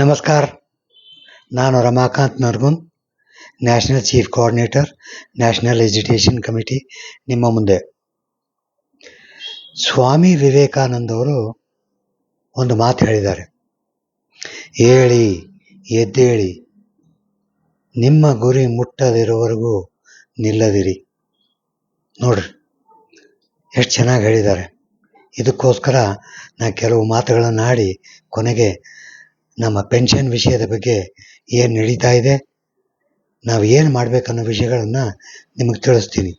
ನಮಸ್ಕಾರ. ನಾನು Ramakant Nargun, national chief coordinator, national education committee, ನಿಮ್ಮ ಮುಂದೆ. ಸ್ವಾಮಿ ವಿವೇಕಾನಂದ ಅವರು ಒಂದು ಮಾತು ಹೇಳಿದ್ದಾರೆ. ಹೇಳಿ ಎದ್ದೇಳಿ, ನಿಮ್ಮ ಗುರಿ ಮುಟ್ಟದಿರೋವರೆಗೂ ನಿಲ್ಲದಿರಿ. ನೋಡ್ರಿ, ಎಷ್ಟು ಚೆನ್ನಾಗಿ ಹೇಳಿದ್ದಾರೆ. ಇದಕ್ಕೋಸ್ಕರ ನಾನು ಕೆಲವು ಮಾತುಗಳನ್ನು ಆಡಿ ಕೊನೆಗೆ ನಮ್ಮ ಪೆನ್ಷನ್ ವಿಷಯದ ಬಗ್ಗೆ ಏನು ನಡೀತಾ ಇದೆ, ನಾವು ಏನು ಮಾಡಬೇಕನ್ನೋ ವಿಷಯಗಳನ್ನು ನಿಮಗೆ ತಿಳಿಸ್ತೀನಿ.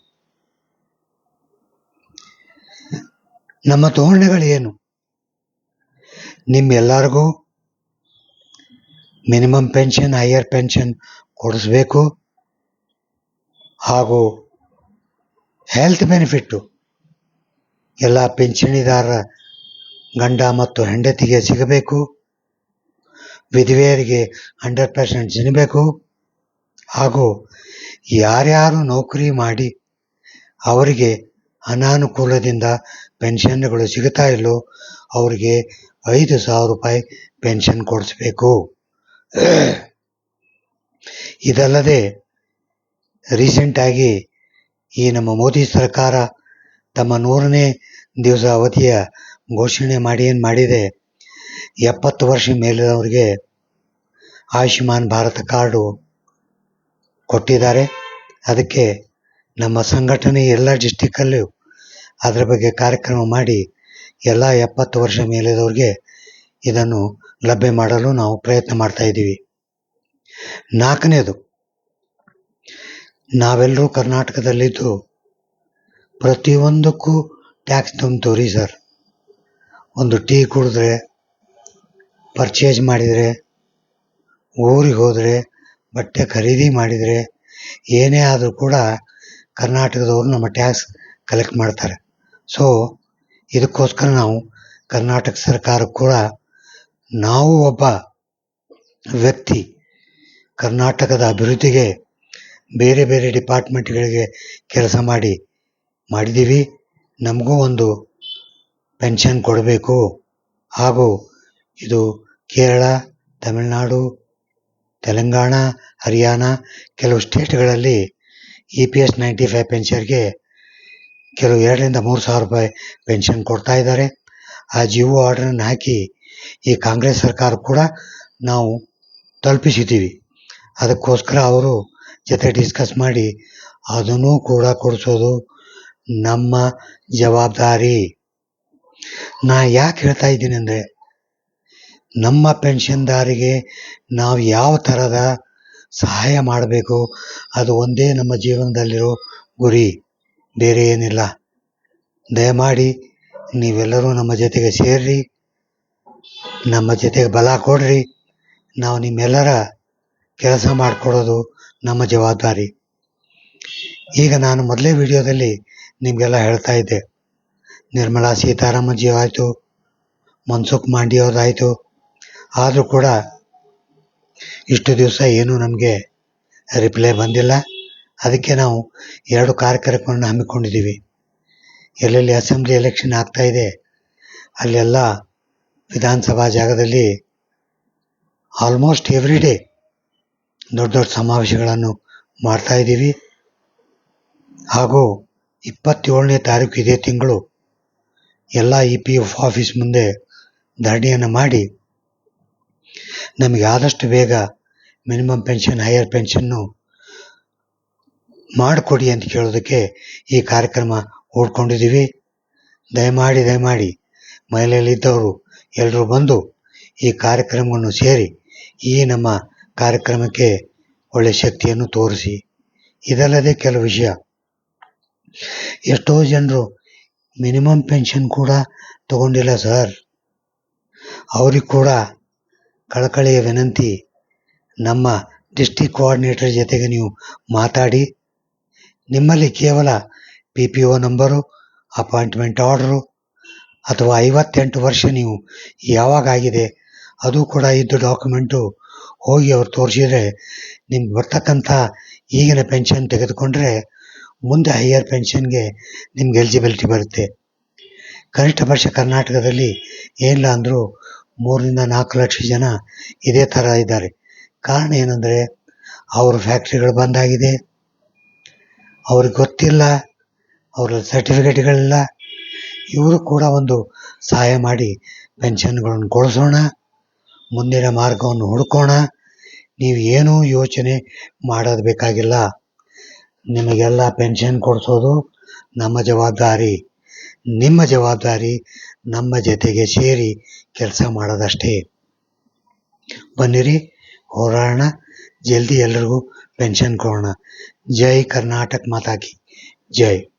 ನಮ್ಮ ತೋರಣೆಗಳು ಏನು? ನಿಮ್ಮೆಲ್ಲರಿಗೂ ಮಿನಿಮಮ್ ಪೆನ್ಷನ್ ಹೈಯರ್ ಪೆನ್ಷನ್ ಕೊಡಿಸ್ಬೇಕು. ಹಾಗೂ ಹೆಲ್ತ್ ಬೆನಿಫಿಟ್ಟು ಎಲ್ಲ ಪಿಂಚಣಿದಾರರ ಗಂಡ ಮತ್ತು ಹೆಂಡತಿಗೆ ಸಿಗಬೇಕು. ವಿಧವೆಯರಿಗೆ ಹಂಡ್ರೆಡ್ ಪರ್ಸೆಂಟ್ ಸಿಗಬೇಕು ಹಾಗೂ ಯಾರ್ಯಾರು ನೌಕರಿ ಮಾಡಿ ಅವರಿಗೆ ಅನಾನುಕೂಲದಿಂದ ಪೆನ್ಷನ್ಗಳು ಸಿಗುತ್ತಾ ಇಲ್ಲೋ ಅವರಿಗೆ ಐದು ಸಾವಿರ ರೂಪಾಯಿ ಪೆನ್ಷನ್ ಕೊಡಿಸ್ಬೇಕು. ಇದಲ್ಲದೆ ರೀಸೆಂಟಾಗಿ ಈ ನಮ್ಮ ಮೋದಿ ಸರ್ಕಾರ ತಮ್ಮ ನೂರನೇ ದಿವಸ ಅವಧಿಯ ಘೋಷಣೆ ಮಾಡಿ ಏನು ಮಾಡಿದೆ? ಎಪ್ಪತ್ತು ವರ್ಷ ಮೇಲಿನವರಿಗೆ ಆಯುಷ್ಮಾನ್ ಭಾರತ ಕಾರ್ಡು ಕೊಟ್ಟಿದ್ದಾರೆ. ಅದಕ್ಕೆ ನಮ್ಮ ಸಂಘಟನೆ ಎಲ್ಲ ಡಿಸ್ಟಿಕ್ಕಲ್ಲೂ ಅದರ ಬಗ್ಗೆ ಕಾರ್ಯಕ್ರಮ ಮಾಡಿ ಎಲ್ಲ ಎಪ್ಪತ್ತು ವರ್ಷ ಮೇಲಿದವ್ರಿಗೆ ಇದನ್ನು ಲಭ್ಯ ಮಾಡಲು ನಾವು ಪ್ರಯತ್ನ ಮಾಡ್ತಾ ಇದ್ದೀವಿ. ನಾಲ್ಕನೇದು, ನಾವೆಲ್ಲರೂ ಕರ್ನಾಟಕದಲ್ಲಿದ್ದು ಪ್ರತಿಯೊಂದಕ್ಕೂ ಟ್ಯಾಕ್ಸ್ ತುಂಬ್ತೀವ್ರಿ ಸರ್. ಒಂದು ಟೀ ಕುಡಿದ್ರೆ ಪರ್ಚೇಸ್ ಮಾಡಿದರೆ, ಊರಿಗೆ ಹೋದರೆ, ಬಟ್ಟೆ ಖರೀದಿ ಮಾಡಿದರೆ, ಏನೇ ಆದರೂ ಕೂಡ ಕರ್ನಾಟಕದವರು ನಮ್ಮ ಟ್ಯಾಕ್ಸ್ ಕಲೆಕ್ಟ್ ಮಾಡ್ತಾರೆ. ಸೊ ಇದಕ್ಕೋಸ್ಕರ ನಾವು ಕರ್ನಾಟಕ ಸರ್ಕಾರ ಕೂಡ ನಾವು ಒಬ್ಬ ವ್ಯಕ್ತಿ ಕರ್ನಾಟಕದ ಅಭಿವೃದ್ಧಿಗೆ ಬೇರೆ ಬೇರೆ ಡಿಪಾರ್ಟ್ಮೆಂಟ್ಗಳಿಗೆ ಕೆಲಸ ಮಾಡಿ, ಮಾಡಿದ್ದೀವಿ. ನಮಗೂ ಒಂದು ಪೆನ್ಷನ್ ಕೊಡಬೇಕು ಹಾಗೂ ಇದು ಕೇರಳ, ತಮಿಳುನಾಡು, ತೆಲಂಗಾಣ, ಹರಿಯಾಣ ಕೆಲವು ಸ್ಟೇಟ್ಗಳಲ್ಲಿ E P S ninety five ಪೆನ್ಷನ್ಗೆ ಕೆಲವು ಎರಡರಿಂದ ಮೂರು ಸಾವಿರ ರೂಪಾಯಿ ಪೆನ್ಷನ್ ಕೊಡ್ತಾ ಇದ್ದಾರೆ. ಆ ಜಿಯೋ ಆರ್ಡ್ರನ್ನ ಹಾಕಿ ಈ ಕಾಂಗ್ರೆಸ್ ಸರ್ಕಾರ ಕೂಡ ನಾವು ತಲುಪಿಸಿದ್ದೀವಿ. ಅದಕ್ಕೋಸ್ಕರ ಅವರು ಜೊತೆ ಡಿಸ್ಕಸ್ ಮಾಡಿ ಅದನ್ನು ಕೂಡ ಕೊಡಿಸೋದು ನಮ್ಮ ಜವಾಬ್ದಾರಿ. ನಾ ಯಾಕೆ ಹೇಳ್ತಾ ಇದ್ದೀನಿ ಅಂದರೆ ನಮ್ಮ ಪೆನ್ಷನ್ದಾರಿಗೆ ನಾವು ಯಾವ ಥರದ ಸಹಾಯ ಮಾಡಬೇಕು? ಅದು ಒಂದೇ ನಮ್ಮ ಜೀವನದಲ್ಲಿರೋ ಗುರಿ, ಬೇರೆ ಏನಿಲ್ಲ. ದಯಮಾಡಿ ನೀವೆಲ್ಲರೂ ನಮ್ಮ ಜೊತೆಗೆ ಸೇರ್ರಿ, ನಮ್ಮ ಜೊತೆಗೆ ಬಲ ಕೊಡ್ರಿ. ನಾವು ನಿಮ್ಮೆಲ್ಲರ ಕೆಲಸ ಮಾಡಿಕೊಡೋದು ನಮ್ಮ ಜವಾಬ್ದಾರಿ. ಈಗ ನಾನು ಮೊದಲೇ ವಿಡಿಯೋದಲ್ಲಿ ನಿಮಗೆಲ್ಲ ಹೇಳ್ತಾ ಇದ್ದೆ. ನಿರ್ಮಲಾ ಸೀತಾರಾಮನ್ಜಿ ಆಯಿತು, ಮನ್ಸುಖ್ ಮಾಂಡಿಯವ್ರದ್ದಾಯಿತು ಆದರೂ ಕೂಡ ಇಷ್ಟು ದಿವಸ ಏನೂ ನಮಗೆ ರಿಪ್ಲೈ ಬಂದಿಲ್ಲ. ಅದಕ್ಕೆ ನಾವು ಎರಡು ಕಾರ್ಯಕ್ರಮವನ್ನು ಹಮ್ಮಿಕೊಂಡಿದ್ದೀವಿ. ಎಲ್ಲೆಲ್ಲಿ ಅಸೆಂಬ್ಲಿ ಎಲೆಕ್ಷನ್ ಆಗ್ತಾ ಇದೆ, ಅಲ್ಲೆಲ್ಲ ವಿಧಾನಸಭಾ ಜಾಗದಲ್ಲಿ ಆಲ್ಮೋಸ್ಟ್ ಎವ್ರಿ ಡೇ ದೊಡ್ಡ ದೊಡ್ಡ ಸಮಾವೇಶಗಳನ್ನು ಮಾಡ್ತಾಯಿದ್ದೀವಿ ಹಾಗೂ ಇಪ್ಪತ್ತೇಳನೇ ತಾರೀಕು ಇದೇ ತಿಂಗಳು ಎಲ್ಲ ಇ ಪಿ ಎಫ್ ಆಫೀಸ್ ಮುಂದೆ ಧರಣಿಯನ್ನು ಮಾಡಿ ನಮಗೆ ಆದಷ್ಟು ಬೇಗ ಮಿನಿಮಮ್ ಪೆನ್ಷನ್ ಹೈಯರ್ ಪೆನ್ಷನ್ನು ಮಾಡಿಕೊಡಿ ಅಂತ ಕೇಳೋದಕ್ಕೆ ಈ ಕಾರ್ಯಕ್ರಮ ಹೂಡ್ಕೊಂಡಿದ್ದೀವಿ ದಯಮಾಡಿ ದಯಮಾಡಿ ಮಹಿಳೆಯಲ್ಲಿದ್ದವರು ಎಲ್ಲರೂ ಬಂದು ಈ ಕಾರ್ಯಕ್ರಮವನ್ನು ಸೇರಿ ಈ ನಮ್ಮ ಕಾರ್ಯಕ್ರಮಕ್ಕೆ ಒಳ್ಳೆಯ ಶಕ್ತಿಯನ್ನು ತೋರಿಸಿ. ಇದಲ್ಲದೆ ಕೆಲವು ವಿಷಯ. ಎಷ್ಟೋ ಜನರು ಮಿನಿಮಮ್ ಪೆನ್ಷನ್ ಕೂಡ ತಗೊಂಡಿಲ್ಲ ಸರ್ ಅವ್ರಿಗೆ ಕೂಡ ಕಳಕಳಿಯ ವಿನಂತಿ, ನಮ್ಮ ಡಿಸ್ಟಿಕ್ ಕೋಆರ್ಡಿನೇಟರ್ ಜೊತೆಗೆ ನೀವು ಮಾತಾಡಿ, ನಿಮ್ಮಲ್ಲಿ ಕೇವಲ P P O number, appointment order, ಅಥವಾ ಐವತ್ತೆಂಟು ವರ್ಷ ನೀವು ಯಾವಾಗ ಆಗಿದೆ ಅದು ಕೂಡ ಇದ್ದು ಡಾಕ್ಯುಮೆಂಟು ಹೋಗಿ ಅವ್ರು ತೋರಿಸಿದರೆ, ನಿಮ್ಗೆ ಬರ್ತಕ್ಕಂಥ ಈಗಿನ ಪೆನ್ಷನ್ ತೆಗೆದುಕೊಂಡ್ರೆ, ಮುಂದೆ ಹೈಯರ್ ಪೆನ್ಷನ್ಗೆ ನಿಮ್ಗೆ ಎಲಿಜಿಬಿಲಿಟಿ ಬರುತ್ತೆ. ಕನಿಷ್ಠ ಪಕ್ಷ ಕರ್ನಾಟಕದಲ್ಲಿ ಏನಿಲ್ಲ ಅಂದರೂ ಮೂರರಿಂದ ನಾಲ್ಕು ಲಕ್ಷ ಜನ ಇದೇ ಥರ ಇದ್ದಾರೆ. ಕಾರಣ ಏನಂದರೆ, ಅವ್ರ ಫ್ಯಾಕ್ಟ್ರಿಗಳು ಬಂದಾಗಿದೆ ಅವ್ರಿಗೆ ಗೊತ್ತಿಲ್ಲ, ಅವ್ರ ಸರ್ಟಿಫಿಕೇಟ್ಗಳಿಲ್ಲ ಇವರು ಕೂಡ ಒಂದು ಸಹಾಯ ಮಾಡಿ ಪೆನ್ಷನ್ಗಳನ್ನು ಕೊಡಿಸೋಣ, ಮುಂದಿನ ಮಾರ್ಗವನ್ನು ಹುಡುಕೋಣ. ನೀವು ಏನೂ ಯೋಚನೆ ಮಾಡೋದು ಬೇಕಾಗಿಲ್ಲ. ನಿಮಗೆಲ್ಲ ಪೆನ್ಷನ್ ಕೊಡಿಸೋದು ನಮ್ಮ ಜವಾಬ್ದಾರಿ. ನಿಮ್ಮ ಜವಾಬ್ದಾರಿ ನಮ್ಮ ಜೊತೆಗೆ ಸೇರಿ ಕೆಲಸ ಮಾಡೋದಷ್ಟೇ. ಬನ್ನಿರಿ, ಹೋರಾಡೋಣ, ಜಲ್ದಿ ಎಲ್ರಿಗೂ ಪೆನ್ಷನ್ ಕೊಡೋಣ. ಜೈ ಕರ್ನಾಟಕ ಮಾತಾಕಿ. ಜೈ.